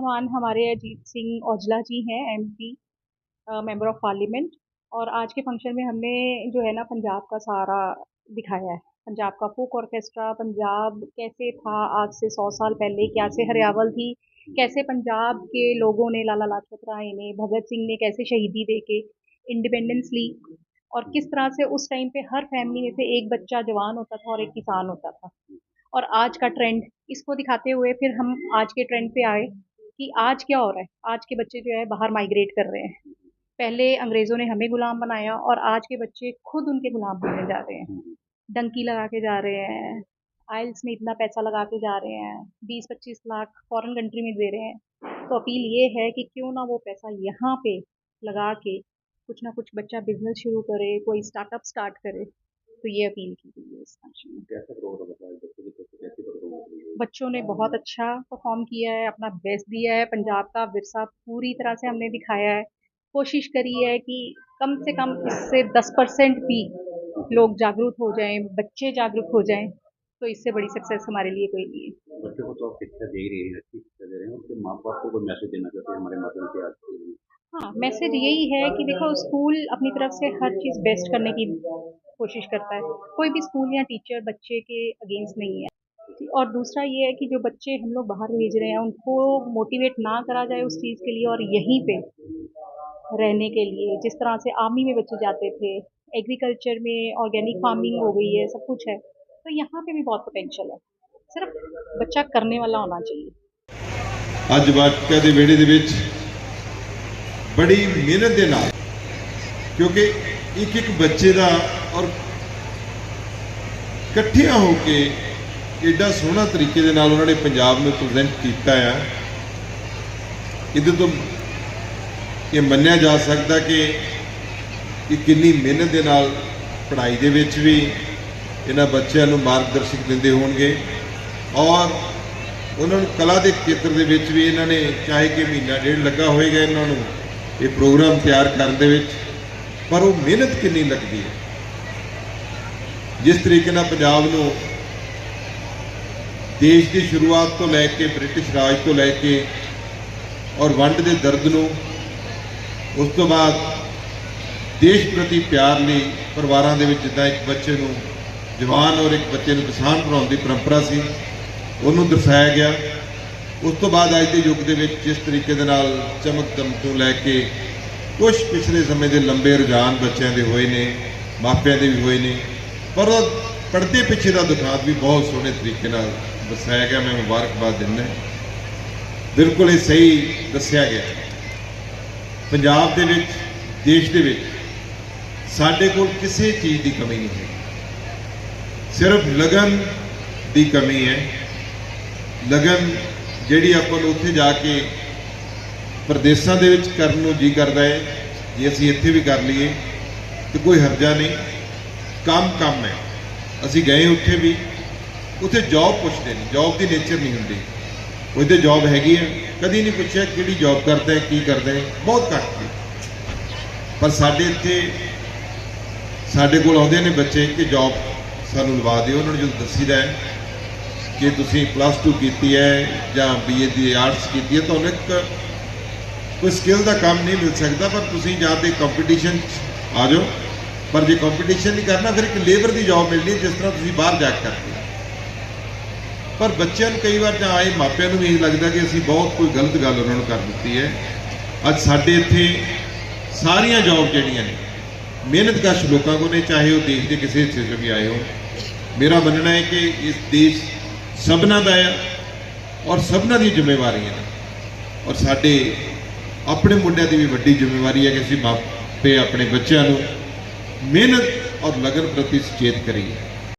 मेहमान हमारे अजीत सिंह औजला जी हैं एमपी मेंबर ऑफ़ पार्लियामेंट और आज के फ़ंक्शन में हमने जो है ना पंजाब का सारा दिखाया है। पंजाब का फोक ऑर्केस्ट्रा पंजाब कैसे था आज से सौ साल पहले कैसे हरियावल थी, कैसे पंजाब के लोगों ने लाला लाजपत राय ने, भगत सिंह ने कैसे शहीदी दे के इंडिपेंडेंस ली, और किस तरह से उस टाइम पे हर फैमिली में से एक बच्चा जवान होता था और एक किसान होता था। और आज का ट्रेंड इसको दिखाते हुए फिर हम आज के ट्रेंड पे आए। कि आज क्या हो रहा है? आज के बच्चे जो है बाहर माइग्रेट कर रहे हैं। पहले अंग्रेज़ों ने हमें गुलाम बनाया और आज के बच्चे खुद उनके गुलाम बनने जा रहे हैं। डंकी लगा के जा रहे हैं आइल्स में इतना पैसा लगा के जा रहे हैं बीस पच्चीस लाख फॉरेन कंट्री में दे रहे हैं। तो अपील ये है कि क्यों ना वो पैसा यहाँ पे लगा के कुछ ना कुछ बच्चा बिज़नेस शुरू करे, कोई स्टार्टअप स्टार्ट करे। तो ये अपील की गई है इस फ़ंक्शन में। बच्चों ने बहुत अच्छा परफॉर्म किया है अपना बेस्ट दिया है। पंजाब का विरसा पूरी तरह से हमने दिखाया है। कोशिश करी है कि कम से कम इससे दस परसेंट भी लोग जागरूक हो जाएँ बच्चे जागरूक हो जाएँ तो इससे बड़ी सक्सेस हमारे लिए कोई नहीं है। बच्चों को तो आप शिक्षा दे रहे हैं अच्छी शिक्षा दे रहे हैं उनके माँ बाप को कोई मैसेज देना चाहते हैं हमारे माध्यम से आज हाँ मैसेज यही है कि देखो स्कूल अपनी तरफ़ से हर चीज़ बेस्ट करने की कोशिश करता है कोई भी स्कूल या टीचर बच्चे के अगेंस्ट नहीं है और दूसरा ये है कि जो बच्चे हम लोग बाहर भेज रहे हैं उनको मोटिवेट ना करा जाए उस चीज़ के लिए और यहीं पे रहने के लिए जिस तरह से आर्मी में बच्चे जाते थे एग्रीकल्चर में ऑर्गेनिक फार्मिंग हो गई है सब कुछ है तो यहाँ पे भी बहुत पोटेंशियल है सिर्फ बच्चा करने वाला होना चाहिए ਅੱਜ ਵਾਟਕਾ ਦੇ ਵਿਹੜੇ ਦੇ ਵਿੱਚ ਬੜੀ ਮਿਹਨਤ ਦੇ ਨਾਲ ਕਿਉਂਕਿ ਇੱਕ ਇੱਕ ਬੱਚੇ ਦਾ ਔਰ ਇਕੱਠਿਆਂ ਹੋ ਕੇ ਐਡਾ ਸੋਹਣਾ ਤਰੀਕੇ ਦੇ ਨਾਲ ਉਹਨਾਂ ਨੇ ਪੰਜਾਬ ਨੂੰ ਪ੍ਰੈਜ਼ੈਂਟ ਕੀਤਾ ਆ। ਇਹਦੇ ਤੋਂ ਇਹ ਮੰਨਿਆ ਜਾ ਸਕਦਾ ਕਿ ਇਹ ਕਿੰਨੀ ਮਿਹਨਤ ਦੇ ਨਾਲ ਪੜ੍ਹਾਈ ਦੇ ਵਿੱਚ ਵੀ ਇਹਨਾਂ ਬੱਚਿਆਂ ਨੂੰ ਮਾਰਗਦਰਸ਼ਕ ਦਿੰਦੇ ਹੋਣਗੇ। ਔਰ ਉਹਨਾਂ ਨੂੰ ਕਲਾ ਦੇ ਖੇਤਰ ਦੇ ਵਿੱਚ ਵੀ ਇਹਨਾਂ ਨੇ ਚਾਹੇ ਕਿ ਮਹੀਨਾ ਡੇਢ ਲੱਗਾ ਹੋਏਗਾ ਇਹਨਾਂ ਨੂੰ ਇਹ ਪ੍ਰੋਗਰਾਮ ਤਿਆਰ ਕਰਨ ਦੇ ਵਿੱਚ, ਪਰ ਉਹ ਮਿਹਨਤ ਕਿੰਨੀ ਲੱਗਦੀ ਹੈ। ਜਿਸ ਤਰੀਕੇ ਨਾਲ ਪੰਜਾਬ ਨੂੰ ਦੇਸ਼ ਦੀ ਸ਼ੁਰੂਆਤ ਤੋਂ ਲੈ ਕੇ, ਬ੍ਰਿਟਿਸ਼ ਰਾਜ ਤੋਂ ਲੈ ਕੇ ਔਰ ਵੰਡ ਦੇ ਦਰਦ ਨੂੰ, ਉਸ ਤੋਂ ਬਾਅਦ ਦੇਸ਼ ਪ੍ਰਤੀ ਪਿਆਰ ਲਈ ਪਰਿਵਾਰਾਂ ਦੇ ਵਿੱਚ ਜਿੱਦਾਂ ਇੱਕ ਬੱਚੇ ਨੂੰ ਜਵਾਨ ਔਰ ਇੱਕ ਬੱਚੇ ਨੂੰ ਕਿਸਾਨ ਬਣਾਉਣ ਦੀ ਪਰੰਪਰਾ ਸੀ, ਉਹਨੂੰ ਦਰਸਾਇਆ ਗਿਆ। ਉਸ ਤੋਂ ਬਾਅਦ ਅੱਜ ਦੇ ਯੁੱਗ ਦੇ ਵਿੱਚ ਜਿਸ ਤਰੀਕੇ ਦੇ ਨਾਲ ਚਮਕ ਦਮਕ ਤੋਂ ਲੈ ਕੇ ਕੁਝ ਪਿਛਲੇ ਸਮੇਂ ਦੇ ਲੰਬੇ ਰੁਝਾਨ ਬੱਚਿਆਂ ਦੇ ਹੋਏ ਨੇ, ਮਾਪਿਆਂ ਦੇ ਵੀ ਹੋਏ ਨੇ ਪਰ ਉਹ ਪਰਦੇ ਪਿੱਛੇ ਦਾ ਦੁਖਾਤ ਵੀ ਬਹੁਤ ਸੋਹਣੇ ਤਰੀਕੇ ਨਾਲ ਦਰਸਾਇਆ ਗਿਆ। ਮੈਂ ਮੁਬਾਰਕਬਾਦ ਦਿੰਦਾ ਬਿਲਕੁਲ ਇਹ ਸਹੀ ਦੱਸਿਆ ਗਿਆ। ਪੰਜਾਬ ਦੇ ਵਿੱਚ, ਦੇਸ਼ ਦੇ ਵਿੱਚ ਸਾਡੇ ਕੋਲ ਕਿਸੇ ਚੀਜ਼ ਦੀ ਕਮੀ ਨਹੀਂ ਹੈ। ਸਿਰਫ ਲਗਨ ਦੀ ਕਮੀ ਹੈ। ਲਗਨ ਜਿਹੜੀ ਆਪਾਂ ਨੂੰ ਉੱਥੇ ਜਾ ਕੇ ਪ੍ਰਦੇਸ਼ਾਂ ਦੇ ਵਿੱਚ ਕਰਨ ਨੂੰ ਜੀ ਕਰਦਾ ਹੈ। ਜੇ ਅਸੀਂ ਇੱਥੇ ਵੀ ਕਰ ਲਈਏ ਤੇ ਕੋਈ ਹਰਜਾ ਨਹੀਂ। ਕੰਮ ਕੰਮ ਹੈ। ਅਸੀਂ ਗਏ ਉੱਥੇ ਵੀ। ਉੱਥੇ ਜੌਬ ਪੁੱਛਦੇ ਨੇ। ਜੌਬ ਦੀ ਨੇਚਰ ਨਹੀਂ ਹੁੰਦੀ। ਉਹਦੇ ਜੌਬ ਹੈਗੀ ਹੈ ਕਦੀ ਨਹੀਂ ਪੁੱਛਿਆ ਕਿਹੜੀ ਜੌਬ ਕਰਦਾ ਹੈ, ਕੀ ਕਰਦਾ ਹੈ। ਬਹੁਤ ਘੱਟ ਪਰ ਸਾਡੇ ਇੱਥੇ, ਸਾਡੇ ਕੋਲ ਆਉਂਦੇ ਨੇ ਬੱਚੇ ਕਿ ਜੌਬ ਸਾਨੂੰ ਲਵਾ ਦਿਓ। ਉਹਨਾਂ ਨੂੰ ਜਦੋਂ ਦੱਸੀਦਾ ਹੈ ਕਿ ਤੁਸੀਂ ਪਲੱਸ 2 ਕੀਤੀ ਹੈ ਜਾਂ ਬੀਏ ਦੀ ਆਰਟਸ ਕੀਤੀ ਹੈ ਤੁਹਾਨੂੰ ਇੱਕ ਕੋਈ ਸਕਿੱਲ ਦਾ ਕੰਮ ਨਹੀਂ ਮਿਲ ਸਕਦਾ, ਪਰ ਤੁਸੀਂ ਜਾਂ ਤੇ ਕੰਪੀਟੀਸ਼ਨ ਆ ਜਾਓ। ਪਰ ਜੇ ਕੰਪੀਟੀਸ਼ਨ ਨਹੀਂ ਕਰਨਾ, ਫਿਰ ਇੱਕ ਲੇਬਰ ਦੀ ਜੌਬ ਮਿਲਣੀ ਜਿਸ ਤਰ੍ਹਾਂ ਤੁਸੀਂ ਬਾਹਰ ਜਾ ਕੇ ਕਰਦੇ ਹੋ। ਪਰ ਬੱਚਿਆਂ ਨੂੰ ਕਈ ਵਾਰ ਜਾਂ ਆਏ ਮਾਪਿਆਂ ਨੂੰ ਵੀ ਇਹ ਲੱਗਦਾ ਕਿ ਅਸੀਂ ਬਹੁਤ ਕੋਈ ਗਲਤ ਗੱਲ ਉਹਨਾਂ ਨੂੰ ਕਰ ਦਿੱਤੀ ਹੈ। ਅੱਜ ਸਾਡੇ ਇੱਥੇ ਸਾਰੀਆਂ ਜੌਬ ਜਿਹੜੀਆਂ ਨੇ ਮਿਹਨਤਕਸ਼ ਲੋਕਾਂ ਕੋਲ ਨੇ, ਚਾਹੇ ਉਹ ਦੇਸ਼ ਦੇ ਕਿਸੇ ਹਿੱਸੇ 'ਚੋਂ ਵੀ ਆਏ ਹੋ ਮੇਰਾ ਮੰਨਣਾ ਹੈ ਕਿ ਇਸ ਦੇਸ਼ ਸਭਨਾਂ ਦਾ ਹੈ ਔਰ ਸਭਨਾਂ ਦੀ ਜ਼ਿੰਮੇਵਾਰੀਆਂ ਨੇ ਔਰ ਸਾਡੇ ਆਪਣੇ ਮੁੰਡਿਆਂ ਦੀ ਵੀ ਵੱਡੀ ਜ਼ਿੰਮੇਵਾਰੀ ਹੈ ਕਿ ਅਸੀਂ ਮਾਪੇ, ਆਪਣੇ ਬੱਚਿਆਂ ਨੂੰ मेहनत और लगन प्रति सचेत करी है